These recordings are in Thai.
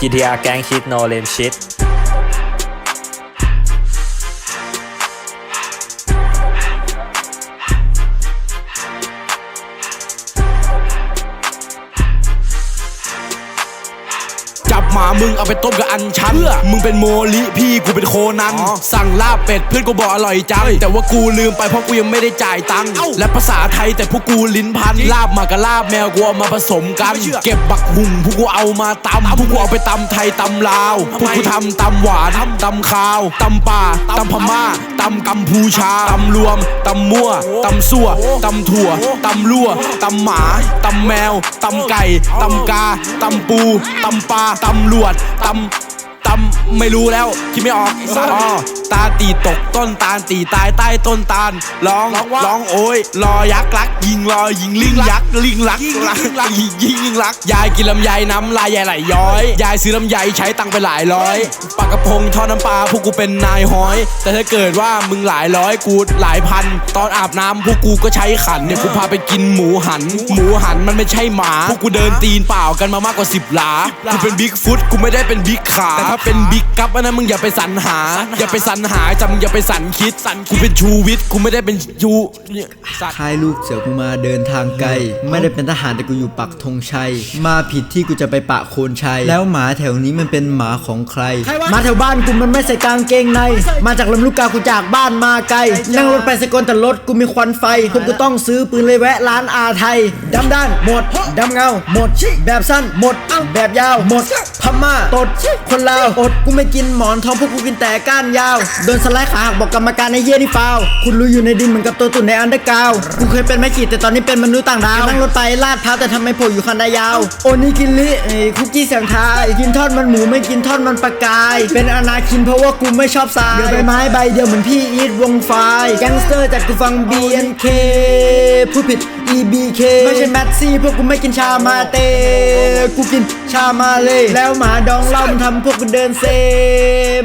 GTA แก๊งชิดโนเลมชิด หมามึงเอาไปต้มกับอันชันมึงเป็นโมลิพี่กูเป็นโคนัน สั่งลาบเป็ดเพื่อนกูบอกอร่อยจัง แต่ว่ากูลืมไปเพราะกูยังไม่ได้จ่ายตังค์และภาษาไทยแต่พวกกูลิ้นพันลาบหมากับลาบแมวกูเอามาผสมกัน เก็บบักหุ่งพวกกูเอามาตำพวกกูเอาไปตำไทยตำลาวพวกกูทำตำหวานตำข้าวตำป่าตำพม่าตำกัมพูชาตำรวม ตำมั่วตำซั่วตำถั่วตำลั่วตำหมาตำแมวตำไก่ตำกาตำปูตำปลาตำรวดตำตำไม่รู้แล้วคิดไม่ออกอ๋อตาตีตกต้นตาลตีตายใต้ต้นตาลร้องร้องโอยรอยักษ์รัก ยิงรอยิงลิงยักษ์ลิงรักรักรักยิงยิงยิงรัก ยายกินลำไยน้ำลายยายไหลย้อย ยายซื้อลำไยใช้ตังค์ไปหลายร้อยปลากระพงทอดน้ำปลาพวกกูเป็นนายห้อย แต่ถ้าเกิดว่ามึงหลายร้อยกูหลายพัน ตอนอาบน้ำพวกกูก็ใช้ขันเนี่ยกูพาไปกินหมูหัน หมูหันมันไม่ใช่หมาพวกกูเดินตีนเปล่ากันมามากกว่าสิบหลากูเป็นบิ๊กฟุตกูไม่ได้เป็นบิ๊กขาแต่ถ้าเป็นบิ๊กกัปอันนั้นมึงอย่าไปสรรหาอย่าไปสรรหาจำมึงอย่าไปสรรคิดกูเป็นชูวิทย์กูไม่ได้เป็นชูเนี่ยสัตว์ค่ายลูกเสือกูมาเดินทางไกล ไม่ได้เป็นทหารแต่กูอยู่ปักธงชัย มาผิดที่กูจะไปปะโคนชัย แล้วหมาแถวนี้มันเป็นหมาของใคร มาแถวบ้านกูมันไม่ใส่กางเกงใน มาจากลำลูกกากูจากบ้านมาไกล นั่งรถไปสกลแต่รถกูมีควันไฟพวกกูต้องซื้อปืนเลยแวะร้านอาไทยดำด้านหมดดำเงาหมดแบบสั้นหมดแบบยาวหมดพม่าตดคนลาวอดกูไม่กินหมอนทองพวกกูกินแต่ก้านยาวโดนสไลด์ขาหักบอกกรรมการในเยี่ยนี่ฟาวคุณรู้อยู่ในดินเหมือนกับตัวตุ่นในอันเดอร์กราวกูเคยเป็นไม้ขีดแต่ตอนนี้เป็นมนุษย์ต่างดาวนั่งรถไปลาดพร้าวแต่ทำไมโผล่อยู่คันดายาว โอนิกิลิคุกกี้เสียงทายกินทอดมันหมูไม่กินทอดมันปลากาย เป็นอนาคินเพราะว่ากูไม่ชอบสายเดี๋ยวใบไม้ใบเดียวเหมือนพี่อีทวงไฟแก๊งสเตอร์จากกูฟัง BNK พูดผิด EBK ไม่ใช่แมทซี่พวกกูไม่กินชามาเตกูกินชามาเลย แล้วหมาดองเล้ามันทำพวกกูเดินเซ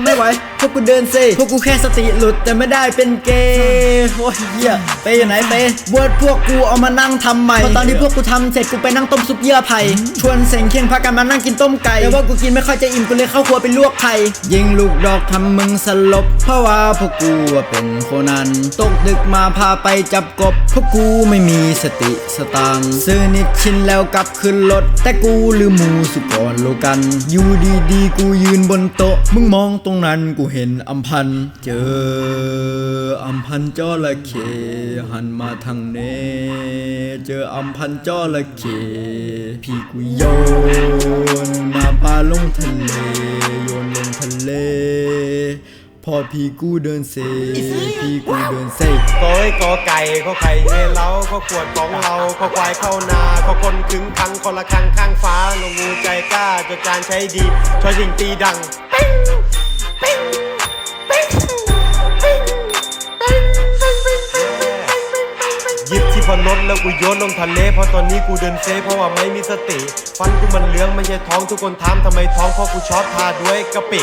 ไม่ไหว พวกกูเดินเซพวกกูแค่สติหลุดแต่ไม่ได้เป็นเกย์โอ้ยเหี้ยไปอยู่ไหนไปบวชพวกกูเอามานั่งทำใหม่พอตอนที่พวกกูทำเสร็จกูไปนั่งต้มซุปเยื่อไผ่ชวนเสงเคียงพากันมานั่งกินต้มไก่แต่ว่ากูกินไม่ค่อยจะอิ่มกูเลยเข้าครัวไปลวกไข่ยิงลูกดอกทำมึงสลบ เพราะว่าพวกกูเป็นโคนันตกดึกมาพาไปจับกบพวกกูไม่มีสติสตังซื้อนิดชินแล้วกลับขึ้นรถแต่กูลืมมูสุกรโลกัน อยู่ดีๆกูยืนบนโต๊ะมึงมองตรงนั้นกูเห็นอัมพันเจออัมพันธ์จระเข้หันมาทางเน เจออัมพันธ์จระเข้พี่กูโยนน้ำปลาลงทะเลโยนลงทะเลพอพี่กูเดินเซพี่กูเดินเซกอยกอไก่ข้อไข่เอเล้าข้อขวดของเราข้อควายเข้านาข้อคนขึงคังคนละคังข้างฟ้าลงงูใจกล้าจดจานใช้ดีชอยยิงตีดัง ปิ้งปิ้ง อนรถแล้วกูโยนลงทะเล เพราะตอนนี้กูเดินเซเพราะว่าไม่มีสติ ฟันกูมันเหลืองไม่ใช่ท้องทุกคนถามทำไมท้องเพราะกูชอบทาด้วยกะปิ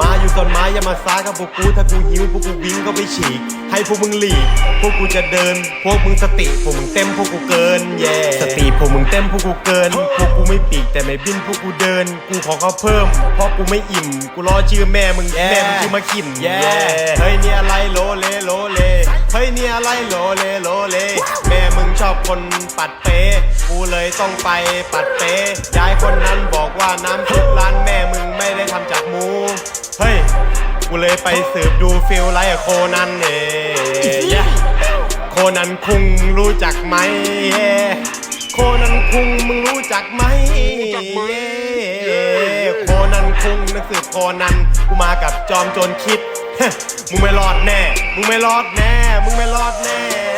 มาอยู่ต้นไม้อย่ามาซ่ากับพวกกูถ้ากูหิวพวกกูวิ่งก็ไปฉีก ให้พวกมึงหลีกพวกกูจะเดิน พวกมึงสติพวกมึงเต็มพวกกูเกินแย่สติพวกมึงเต็มพวกกูเกิน พวกกูไม่ปีกแต่ไม่บินพวกกูเดิน กูขอเขาเพิ่ม เพราะกูไม่อิ่ม กูรอชื่อแม่มึงแม่มึงชื่อมาขิมแย่เฮ้ยเนี่ยอะไรโลเลโลเลเฮ้ยเนี่ยอะไรโลเลโลเลแม่มึงชอบ คนปัดเปกูเลยต้องไปปัดเปยายคนนั้นบอกว่าน้ำทุกร้านแม่มึงไม่ได้ทำจากหมู เฮ้ย กูเลยไปสืบดูฟิลไลท์โคนันเอยโคนันคุงรู้จักไหมเย่โคนันคุงมึงรู้จักไหมเย่โคนันคุงนักสืบโคนันกูมากับจอมโจรคิด มึงไม่รอดแน่ มึงไม่รอดแน่ มึงไม่รอดแน่